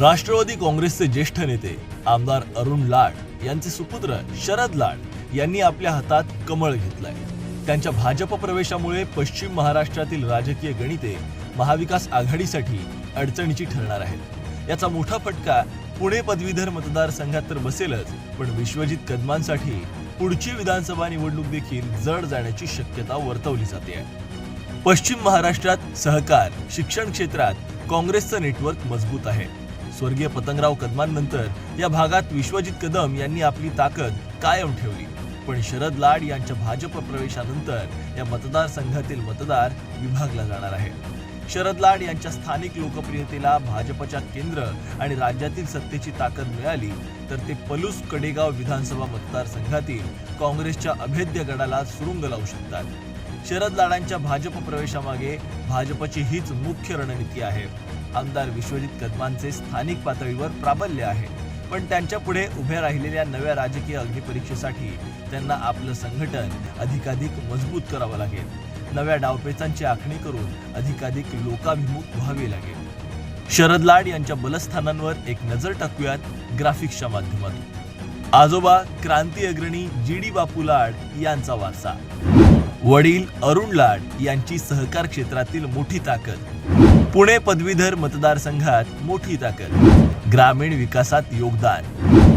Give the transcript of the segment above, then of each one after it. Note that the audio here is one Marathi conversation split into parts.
राष्ट्रवादी काँग्रेसचे ज्येष्ठ नेते आमदार अरुण लाड यांचे सुपुत्र शरद लाड यांनी आपल्या हातात कमळ घेतलंय. त्यांच्या भाजप प्रवेशामुळे पश्चिम महाराष्ट्रातील राजकीय गणिते महाविकास आघाडीसाठी अडचणीची ठरणार आहेत. याचा मोठा फटका पुणे पदवीधर मतदारसंघात तर बसेलच पण विश्वजित कदमांसाठी पुढची विधानसभा निवडणूक देखील जड जाण्याची शक्यता वर्तवली जाते पश्चिम महाराष्ट्रात सहकार शिक्षण क्षेत्रात काँग्रेसचं नेटवर्क मजबूत आहे. स्वर्गीय पतंगराव कदमांनंतर या भागात विश्वजित कदम यांनी आपली ताकद कायम ठेवली. पण शरद लाड यांच्या भाजप प्रवेशानंतर या मतदारसंघातील मतदार विभागला जाणार आहे शरद लाड यांच्या स्थानिक लोकप्रियतेला भाजपच्या केंद्र आणि राज्यातील सत्तेची ताकद मिळाली तर ते पलूस कडेगाव विधानसभा मतदारसंघातील काँग्रेसच्या अभेद्य गडाला सुरुंग लावू शकतात. शरद लाडांच्या भाजप प्रवेशामागे भाजपची हीच मुख्य रणनीती आहे. आमदार विश्वजित कदमांचे स्थानिक पातळीवर प्राबल्य आहे. पण त्यांच्या पुढे उभ्या राहिलेल्या नव्या राजकीय अग्निपरीक्षेसाठी त्यांना आपलं संघटन अधिकाधिक मजबूत करावं लागेल. नव्या डावपेचांची आखणी करून अधिकाधिक लोकाभिमुख व्हावे लागेल. शरद लाड यांच्या बलस्थानांवर एक नजर टाकूयात ग्राफिक्सच्या माध्यमातून. आजोबा क्रांती अग्रणी जी डी बापू लाड यांचा वारसा. वडील अरुण लाड यांची सहकार क्षेत्रातील मोठी ताकद. पुणे पदवीधर मतदारसंघात मोठी ताकद ग्रामीण विकासात योगदान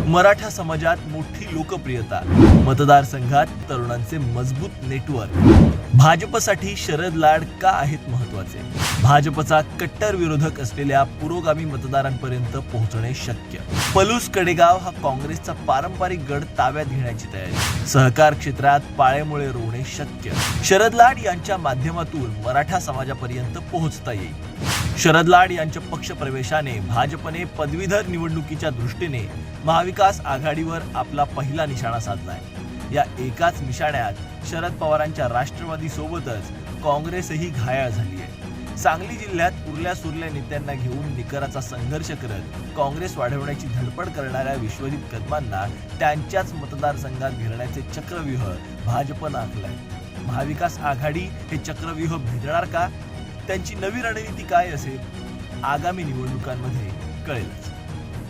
मराठा समाजात मोठी लोकप्रियता मतदारसंघात तरुणांचे मजबूत नेटवर्क. भाजपसाठी शरद लाड का आहेत महत्त्वाचे? भाजपचा कट्टर विरोधक असलेल्या पुरोगामी मतदारांपर्यंत पोहोचणे शक्य. पलूस कडेगाव हा काँग्रेसचा पारंपरिक गड ताब्यात घेण्याची तयारी. सहकार क्षेत्रात पाळेमुळे रोवणे शक्य. शरद लाड यांच्या माध्यमातून मराठा समाजापर्यंत पोहोचता येईल. शरद लाड यांच्या पक्षप्रवेशाने भाजपने पदवीधर निवडणुकीच्या दृष्टीने महाविकास आघाडीवर आपला पहिला निशाणा साधलाय. या एकाच निशाण्यात शरद पवारांच्या राष्ट्रवादी सोबतच काँग्रेसही घायाळ झाली आहे सांगली जिल्ह्यात उरल्या सुरल्या नेत्यांना घेऊन निकराचा संघर्ष करत काँग्रेस वाढवण्याची धडपड करणाऱ्या विश्वजित कदमांना त्यांच्याच मतदारसंघात घेरण्याचे चक्रव्यूह भाजपनं आखलंय. महाविकास आघाडी हे चक्रव्यूह भेदणार का? त्यांची नवी रणनीती काय असेल आगामी निवडणुकांमध्ये कळेलच.